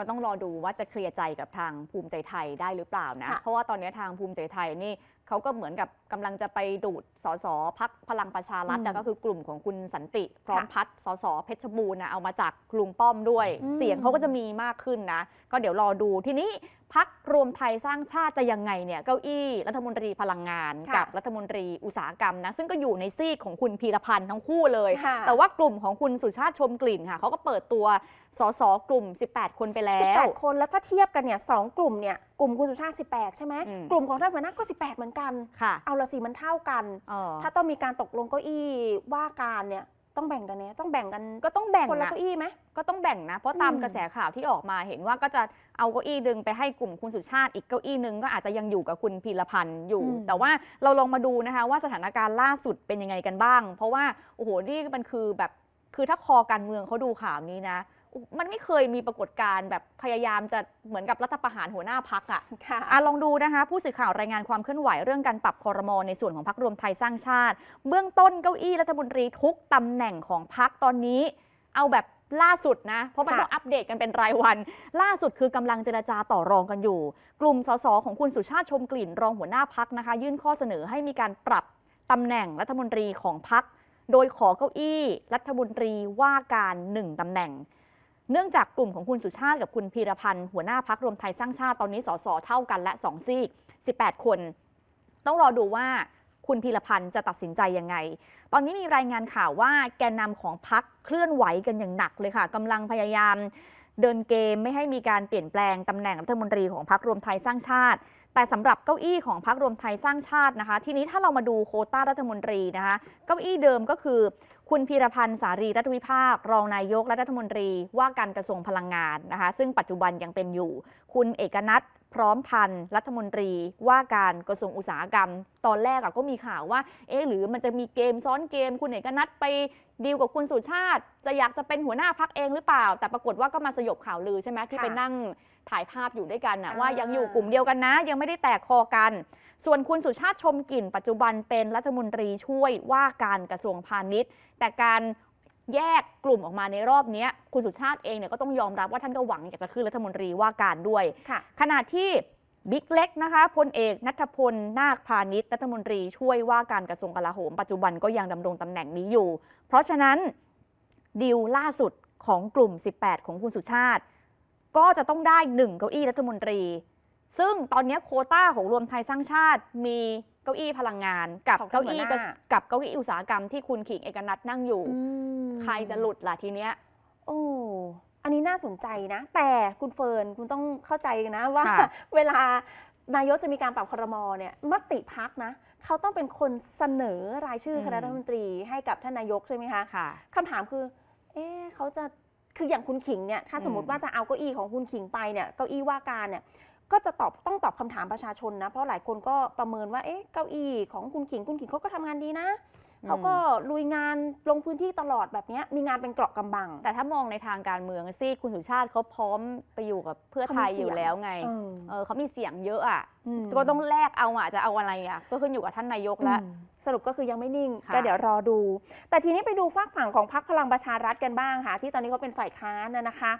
ก็ต้องรอดูว่าจะเคลียร์ใจกับทางภูมิใจไทยได้หรือเปล่านะ ค่ะ เพราะว่าตอนนี้ทางภูมิใจไทยนี่ เขาก็เหมือนกับกำลังจะไปดูดสสพักพลังประชารัฐอืมแต่ก็คือกลุ่มของคุณสันติ พร้อมค่ะพัฒน์สสเพชรบูรณ์นะเอามาจากลุงป้อมด้วย อืม เสียงเขาก็จะมีมากขึ้นนะ ก็เดี๋ยวรอดูทีนี้พักรวมไทยสร้างชาติจะยังไงเนี่ยเก้าอี้รัฐมนตรีพลังงาน ค่ะกับรัฐมนตรีอุตสาหกรรมนะซึ่งก็อยู่ในซีกของคุณพีรพันธ์ทั้งคู่เลย ค่ะ แต่ว่ากลุ่มของคุณสุชาติชมกลิ่นค่ะเขาก็เปิดตัวสสกลุ่ม 18 คนไปแล้ว 18 คนแล้วถ้าเทียบกันเนี่ยสองกลุ่มเนี่ย กลุ่มคุณสุชาติ 18 ใช่ไหมอืมกลุ่มของท่านหัวหน้าก็ 18 เหมือนกัน ค่ะเอาละสิมันเท่ากัน เออถ้าต้องมีการตกลงเก้าอี้ว่าการเนี่ยต้องแบ่งกันเนี่ยต้องแบ่งกันก็ต้องแบ่งคนละนะเก้าอี้ไหม ก็ต้องแบ่งนะ เพราะตามอืม กระแสข่าวที่ออกมาเห็นว่าก็จะเอาเก้าอี้ดึงไปให้กลุ่มคุณสุชาติอีกเก้าอี้หนึงก็อาจจะยังอยู่กับคุณพีรพันธ์อยู่อืมแต่ว่าเราลองมาดูนะคะว่าสถานการณ์ล่าสุดเป็นยังไงกันบ้าง เพราะว่าโอ้โหนี่มันคือแบบคือถ้าคอการเมืองเขาดูข่าวนี้นะ มันไม่เคยมีปรากฏการณ์แบบพยายามจะเหมือนกับรัฐประหารหัวหน้าพักอะค่ะ อะลองดูนะคะ ผู้สื่อข่าวรายงานความเคลื่อนไหวเรื่องการปรับคอรมอในส่วนของพักรวมไทยสร้างชาติ เบื้องต้นเก้าอี้รัฐมนตรีทุกตำแหน่งของพักตอนนี้ เอาแบบล่าสุดนะ เพราะมันค่ะ ต้องอัปเดตกันเป็นรายวัน ล่าสุดคือกำลังเจรจาต่อรองกันอยู่ กลุ่มสสของคุณสุชาติชมกลิ่นรองหัวหน้าพักนะคะ ยื่นข้อเสนอให้มีการปรับตำแหน่งรัฐมนตรีของพัก โดยขอเก้าอี้ รัฐมนตรีว่าการหนึ่งตำแหน่ง เนื่องจากกลุ่มของคุณสุชาติกับคุณพีรพันธ์หัวหน้าพักรวมไทยสร้างชาติตอนนี้สสเท่ากันและ2ซีก18 คน ต้องรอดูว่าคุณพีรพันธ์จะตัดสินใจยังไง ตอนนี้มีรายงานข่าวว่าแกนนำของพักเคลื่อนไหวกันอย่างหนักเลยค่ะกำลังพยายามเดินเกมไม่ให้มีการเปลี่ยนแปลงตำแหน่งรัฐมนตรีของพักรวมไทยสร้างชาติ แต่สำหรับเก้าอี้ของพักรวมไทยสร้างชาตินะคะ ทีนี้ถ้าเรามาดูโคต้ารัฐมนตรีนะคะ เก้าอี้เดิมก็คือ คุณพีรพันธ์สารีรัฐวิภาค รองนายกและรัฐมนตรีว่าการกระทรวงพลังงานนะคะ ซึ่งปัจจุบันยังเป็นอยู่ คุณเอกนัทพร้อมพันธ์รัฐมนตรีว่าการกระทรวงอุตสาหกรรม ตอนแรกอะก็มีข่าวว่า เอ๊ะหรือมันจะมีเกมซ้อนเกม คุณเอกนัทไปดีลกับคุณสุชาติ จะอยากจะเป็นหัวหน้าพักเองหรือเปล่า แต่ปรากฏว่าก็มาสยบข่าวลือใช่ไหมที่ไปนั่งถ่ายภาพอยู่ด้วยกันนะว่ายังอยู่กลุ่มเดียวกันนะ ยังไม่ได้แตกคอกัน ส่วนคุณสุชาติชมกลิ่น ปัจจุบันเป็นรัฐมนตรีช่วยว่าการกระทรวงพาณิชย์ แต่การแยกกลุ่มออกมาในรอบเนี้ยคุณสุชาติเองเนี่ยก็ต้องยอมรับว่าท่านก็หวังอยากจะขึ้นรัฐมนตรีว่าการด้วยค่ะขณะที่บิ๊กเล็กนะคะพลเอกนัทพลนาคพาณิชย์รัฐมนตรีช่วยว่าการกระทรวงกลาโหม ปัจจุบันก็ยังดำรงตำแหน่งนี้อยู่ เพราะฉะนั้นดีลล่าสุดของกลุ่ม 18 ของคุณสุชาติ ก็จะต้องได้หนึ่งเก้าอี้รัฐมนตรี ซึ่งตอนนี้โควต้าของรวมไทยสร้างชาติมีเก้าอี้พลังงาน กับของท่านเก้าอี้หัวหน้า กับเก้าอี้อุตสาหกรรมที่คุณขิงเอกนัทนั่งอยู่อืมใครจะหลุดล่ะทีเนี้ย โอ้ อันนี้น่าสนใจนะ แต่คุณเฟิร์นคุณต้องเข้าใจนะว่า ค่ะ เวลานายกจะมีการปรับครมเนี่ยมติพักนะ เขาต้องเป็นคนเสนอรายชื่อคณะรัฐมนตรีให้กับท่านนายกใช่ไหมคะ ค่ะ คำถามคือ เอ๊ะเขาจะ คืออย่างคุณขิงเนี่ย ถ้าสมมติอืมว่าจะเอาเก้าอี้ของคุณขิงไปเนี่ย เก้าอี้ว่าการเนี่ย ก็จะตอบต้องตอบคำถามประชาชนนะ เพราะหลายคนก็ประเมินว่าเอ๊ะเก้าอี้ของคุณขิงคุณขิงเขาก็ทำงานดีนะเขาก็ลุยงานลงพื้นที่ตลอดแบบเนี้ยมีงานเป็นเกราะกำบัง แต่ถ้ามองในทางการเมืองสิคุณสุชาติเขาพร้อมไปอยู่กับเพื่อไทยเขามีเสียงอยู่แล้วไงเออเออเขามีเสียงเยอะอะอืมก็ต้องแลกเอาอะจะเอาอะไรอะก็ขึ้นอยู่กับท่านนายกแล้วอืมสรุปก็คือยังไม่นิ่งค่ะก็เดี๋ยวรอดู แต่ทีนี้ไปดูฝากฝั่งของพรรคพลังประชารัฐกันบ้างค่ะ ที่ตอนนี้เขาเป็นฝ่ายค้านนะนะคะ